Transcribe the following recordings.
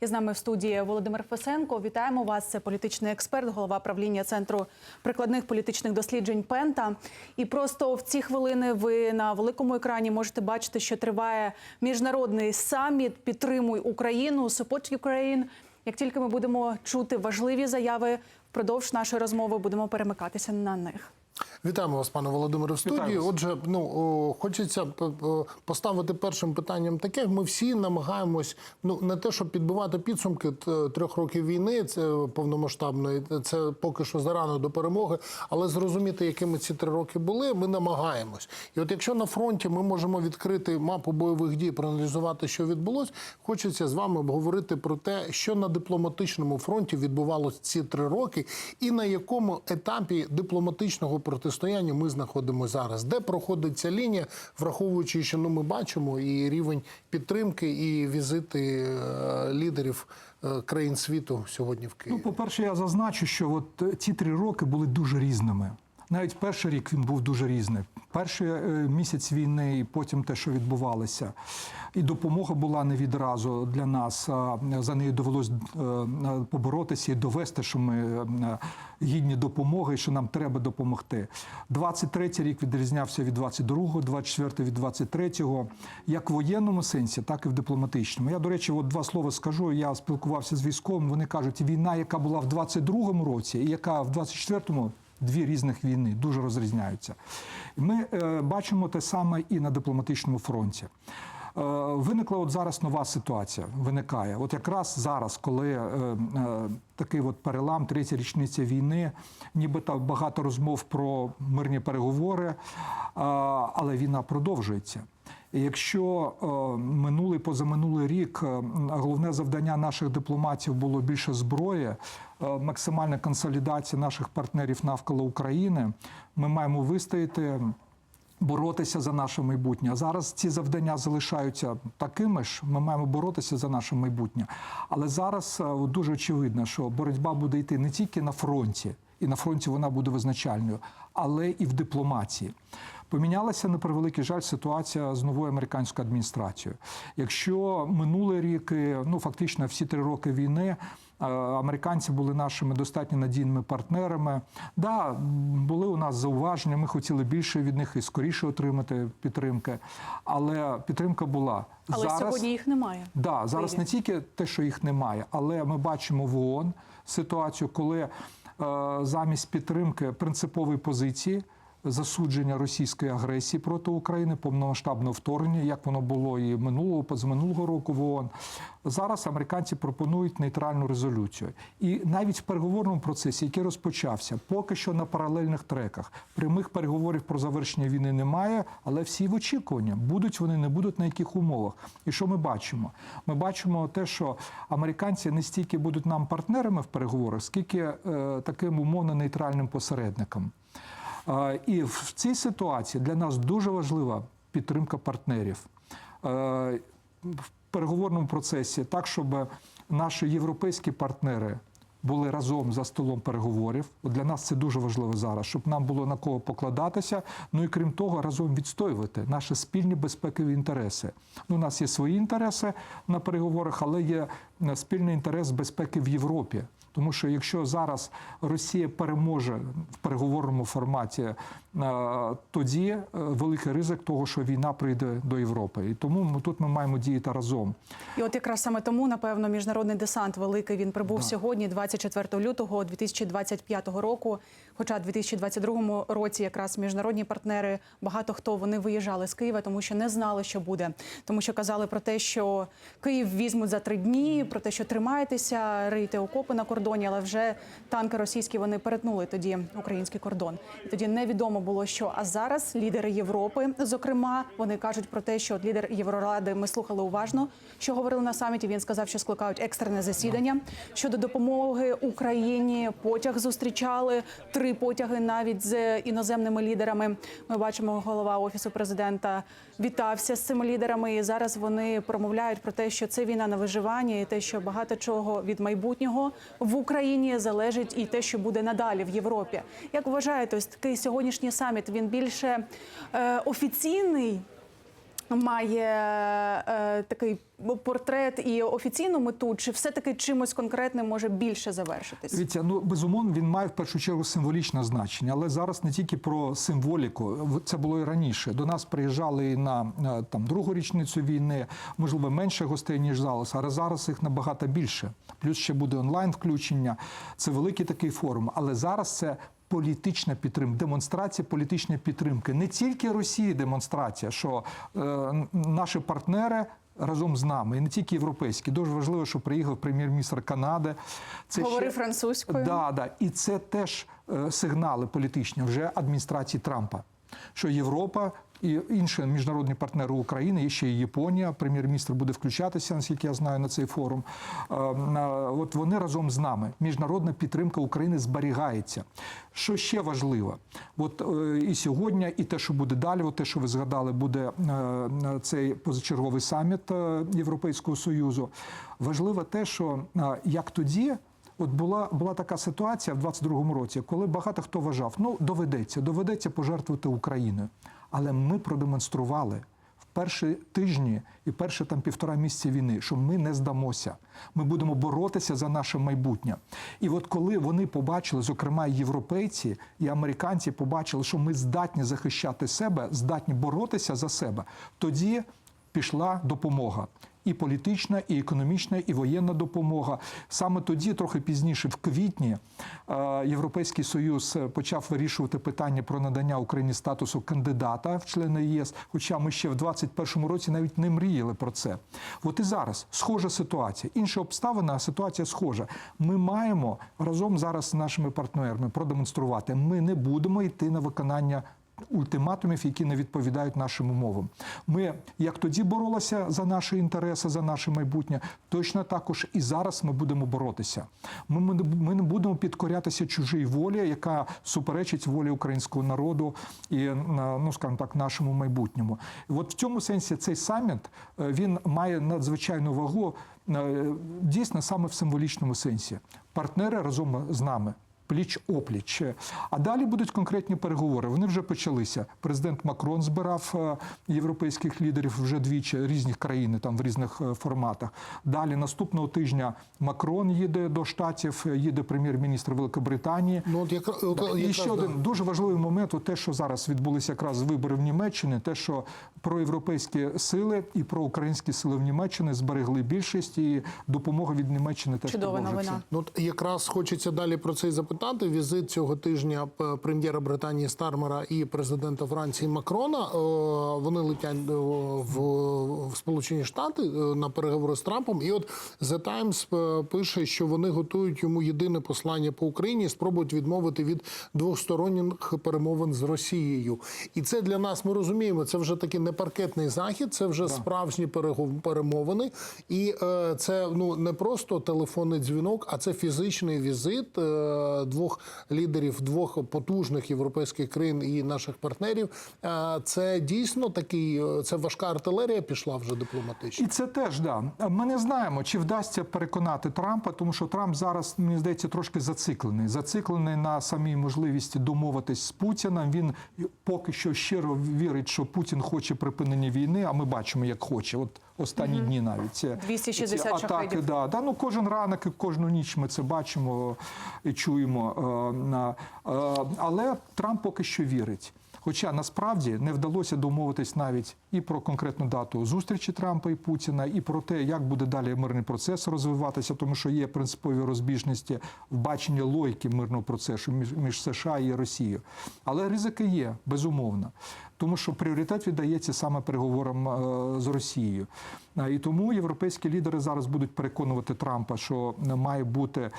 І з нами в студії Володимир Фесенко. Вітаємо вас. Це політичний експерт, голова правління центру прикладних політичних досліджень Пента. І просто в ці хвилини ви на великому екрані можете бачити, що триває міжнародний саміт Підтримуй Україну Support Ukraine. Як тільки ми будемо чути важливі заяви впродовж нашої розмови, будемо перемикатися на них. Вітаємо вас, пане Володимире, в студії. Отже, ну хочеться поставити першим питанням таке. Ми всі намагаємось ну не те, щоб підбивати підсумки трьох років війни, це повномасштабної, це поки що зарано до перемоги, але зрозуміти, якими ці три роки були, ми намагаємось. І от якщо на фронті ми можемо відкрити мапу бойових дій, проаналізувати, що відбулось, хочеться з вами обговорити про те, що на дипломатичному фронті відбувалося ці три роки, і на якому етапі дипломатичного протистояння ми знаходимося зараз, де проходить ця лінія, враховуючи, що ну ми бачимо і рівень підтримки, і візити е, лідерів е, країн світу сьогодні в Ну, Києві. по-перше, я зазначу, що от е, ці три роки були дуже різними. Навіть перший рік він був дуже різний. Перший е, місяць війни, і потім те, що відбувалося. І допомога була не відразу для нас. За нею довелось е, поборотися і довести, що ми е, гідні допомоги, і що нам треба допомогти. 23-й рік відрізнявся від 22-го, 24-й від 23-го, як в воєнному сенсі, так і в дипломатичному. Я, до речі, от два слова скажу. Я спілкувався з військовими. Вони кажуть, війна, яка була в 22-му році, і яка в 24-му, дві різних війни дуже розрізняються. Ми е, бачимо те саме і на дипломатичному фронті. Е, Виникла от зараз нова ситуація. Виникає. От якраз зараз, коли е, е, такий от перелам, третя річниця війни, нібито багато розмов про мирні переговори, е, але війна продовжується. Якщо е, минулий позаминулий рік е, головне завдання наших дипломатів було більше зброї, е, максимальна консолідація наших партнерів навколо України, ми маємо вистояти. Боротися за наше майбутнє. Зараз ці завдання залишаються такими ж. Ми маємо боротися за наше майбутнє. Але зараз дуже очевидно, що боротьба буде йти не тільки на фронті, і на фронті вона буде визначальною, але і в дипломатії. Помінялася на превеликий жаль ситуація з новою американською адміністрацією. Якщо минулий рік, і, ну фактично всі три роки війни. е, Американці були нашими достатньо надійними партнерами. Да, були у нас зауваження. Ми хотіли більше від них і скоріше отримати підтримки. Але підтримка була Але зараз. сьогодні їх немає. Да, зараз Києві. не тільки те, що їх немає, але ми бачимо в ООН ситуацію, коли е, замість підтримки принципової позиції. Засудження російської агресії проти України, повномасштабного вторгнення, як воно було і минулого, позаминулого року в ООН. Зараз американці пропонують нейтральну резолюцію. І навіть в переговорному процесі, який розпочався, поки що на паралельних треках, прямих переговорів про завершення війни немає, але всі в очікуванні, будуть вони, не будуть на яких умовах. І що ми бачимо? Ми бачимо те, що американці не стільки будуть нам партнерами в переговорах, скільки е, таким умовно нейтральним посередником. І в цій ситуації для нас дуже важлива підтримка партнерів Е, в переговорному процесі, так щоб наші європейські партнери були разом за столом переговорів. Для нас це дуже важливо зараз, щоб нам було на кого покладатися. Ну і крім того, разом відстоювати наші спільні безпекові інтереси. Ну, у нас є свої інтереси на переговорах, але є спільний інтерес безпеки в Європі. Тому що якщо зараз Росія переможе в переговорному форматі, е, тоді е, великий ризик того, що війна прийде до Європи. І тому ми тут ми маємо діяти разом. І от якраз саме тому, напевно, міжнародний десант великий він прибув сьогодні, 24 лютого 2025 року. Хоча в 2022 році якраз міжнародні партнери багато хто вони виїжджали з Києва, тому що не знали, що буде. Тому що казали про те, що Київ візьмуть за три дні, про те, що тримаєтеся, рийте окопи на кордоні, але вже танки російські вони перетнули тоді український кордон. І тоді невідомо було, що а зараз лідери Європи, зокрема, вони кажуть про те, що от лідер Євроради ми слухали уважно, що говорили на саміті. Він сказав, що скликають екстрене засідання щодо допомоги Україні. Потяг зустрічали три потяги навіть з іноземними лідерами. Ми бачимо, голова офісу президента вітався з цими лідерами. І зараз вони промовляють про те, що це війна на виживання, і те, що багато чого від майбутнього в Україні залежить, і те, що буде надалі в Європі. Як вважаєте, ось такий сьогоднішній саміт він більше е, офіційний має е, такий портрет і офіційну мету, чи все-таки чимось конкретним може більше завершитись? Дивіться, ну безумовно, він має в першу чергу символічне значення, але зараз не тільки про символіку. Це було і раніше. До нас приїжджали і на е, там другу річницю війни, можливо, менше гостей ніж зараз, але зараз їх набагато більше. Плюс ще буде онлайн включення. Це великий такий форум. Але зараз це. Політична підтримка, демонстрація політичної підтримки. Не тільки Росії демонстрація, що е, наші партнери разом з нами, і не тільки європейські. Дуже важливо, що приїхав прем'єр-міністр Канади. Це Говорив французькою. Да, да. І це теж е, сигнали політичні вже адміністрації Трампа, що Європа і інші міжнародні партнери України, і ще й Японія, прем'єр-міністр буде включатися, наскільки я знаю, на цей форум. Е, От вони разом з нами. Міжнародна підтримка України зберігається. Що ще важливо? От е, і сьогодні, і те, що буде далі, от те, що ви згадали, буде е, цей позачерговий саміт Європейського Союзу. Важливо те, що як тоді. От була, була така ситуація в 22-му році, коли багато хто вважав, ну доведеться, доведеться пожертвувати Україною. Але ми продемонстрували в перші тижні і перші там півтора місяці війни, що ми не здамося. Ми будемо боротися за наше майбутнє. І от коли вони побачили, зокрема і європейці і американці, побачили, що ми здатні захищати себе, здатні боротися за себе, тоді пішла допомога. І політична, і економічна, і воєнна допомога. Саме тоді, трохи пізніше, в квітні, е, Європейський Союз почав вирішувати питання про надання Україні статусу кандидата в члени ЄС. Хоча ми ще в 2021 році навіть не мріяли про це. От і зараз схожа ситуація. Інша обставина, а ситуація схожа. Ми маємо разом зараз з нашими партнерами продемонструвати. Ми не будемо йти на виконання ультиматумів, які не відповідають нашим умовам. Ми як тоді боролися за наші інтереси, за наше майбутнє, точно також і зараз ми будемо боротися. Ми, ми, не будемо підкорятися чужій волі, яка суперечить волі українського народу і ну скажімо так, нашому майбутньому. І от в цьому сенсі цей саміт е, він має надзвичайну вагу е, дійсно саме в символічному сенсі. Партнери разом з нами пліч опліч. А далі будуть конкретні переговори. Вони вже почалися. Президент Макрон збирав е, європейських лідерів вже двічі різних країн, там в різних е, форматах. Далі наступного тижня Макрон їде до штатів, е, їде прем'єр-міністр Великобританії. Ну от якраз от, І якраз, ще да. один дуже важливий момент, от те, що зараз відбулися якраз вибори в Німеччині, те, що проєвропейські сили і проукраїнські сили в Німеччині зберегли більшість, і допомога від Німеччини теж Чудова новина. Ну, от якраз хочеться далі про це і запитати. Візит цього тижня прем'єра Британії Стармера і президента Франції Макрона. е, Вони летять е, в, Сполучені Штати е, на переговори з Трампом. І от The Times е, пише, що вони готують йому єдине послання по Україні, спробують відмовити від двосторонніх перемовин з Росією. І це для нас ми розуміємо. Це вже такий не паркетний захід, це вже справжні перемовини. І е, це ну не просто телефонний дзвінок, а це фізичний візит е, двох лідерів двох потужних європейських країн і наших партнерів. Це дійсно такий, це важка артилерія пішла вже дипломатично. І це теж да. Ми не знаємо, чи вдасться переконати Трампа, тому що Трамп зараз мені здається трошки зациклений. Зациклений на самій можливості домовитись з Путіним. Він поки що щиро вірить, що Путін хоче припинення війни. А ми бачимо, як хоче. От останні дні навіть ці, 260 ці атаки. шахедів. Да, да, ну кожен ранок і кожну ніч ми це бачимо і чуємо. Е, на- е, Але Трамп поки що вірить. Хоча насправді не вдалося домовитись навіть і про конкретну дату зустрічі Трампа і Путіна, і про те, як буде далі мирний процес розвиватися, тому що є принципові розбіжності в баченні логіки мирного процесу між, США і Росією. Але ризики є, безумовно. Тому що пріоритет віддається саме переговорам е, з Росією. Е, І тому європейські лідери зараз будуть переконувати Трампа, що має бути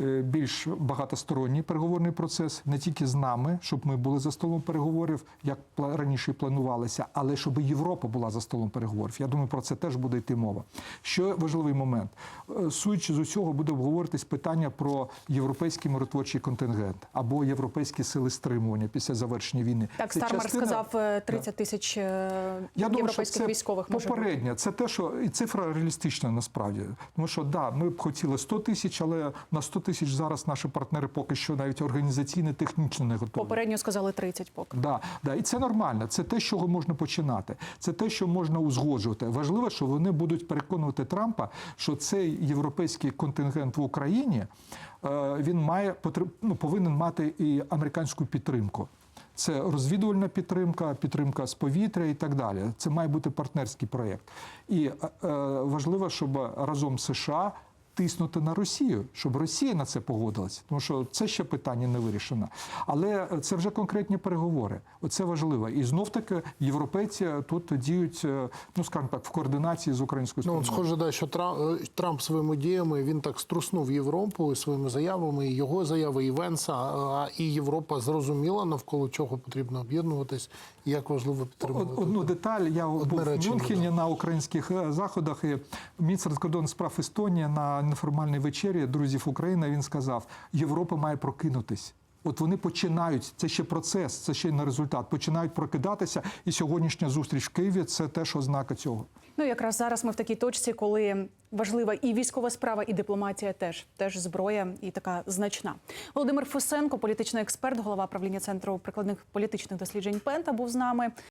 е, більш багатосторонній переговорний процес, не тільки з нами, щоб ми були за столом переговорів, як раніше і планувалося, але щоб Європа була за столом переговорів. Я думаю, про це теж буде йти мова. Що важливий момент, Е, судячи з усього, буде обговоритись питання про європейський миротворчий контингент або європейські сили стримування після завершення війни. Так, Це Стармер частина- сказав е, 30 тисяч е, Я думаю, європейських це військових може бути. Це те, що і цифра реалістична насправді. Тому що да, ми б хотіли 100 тисяч, але на 100 тисяч зараз наші партнери поки що навіть організаційно, технічно не готові. Попередньо сказали 30 поки. Да, да, і це нормально. Це те, з чого можна починати. Це те, що можна узгоджувати. Важливо, що вони будуть переконувати Трампа, що цей європейський контингент в Україні е, він має ну, повинен мати і американську підтримку. Це розвідувальна підтримка, підтримка з повітря і так далі. Це має бути партнерський проєкт. І е, е, важливо, щоб разом США тиснути на Росію, щоб Росія на це погодилася, тому що це ще питання не вирішено. Але це вже конкретні переговори. Оце важливо. І знов таки європейці тут діють, е, ну скажімо так, в координації з українською Ну, стороною. от схоже, да, що Трамп, своїми діями він так струснув Європу і своїми заявами, і його заяви, і Венса, а і Європа зрозуміла, навколо чого потрібно об'єднуватись, і як важливо підтримувати. Одну деталь я був в Мюнхені на українських е, заходах. І міністр закордонних справ Естонії на неформальній вечері друзів України він сказав: Європа має прокинутись. От вони починають, це ще процес, це ще не результат. Починають прокидатися, і сьогоднішня зустріч в Києві це теж ознака цього. Ну якраз зараз ми в такій точці, коли важлива і військова справа, і дипломатія теж теж зброя і така значна. Володимир Фусенко, політичний експерт, голова правління центру прикладних політичних досліджень Пента, був з нами.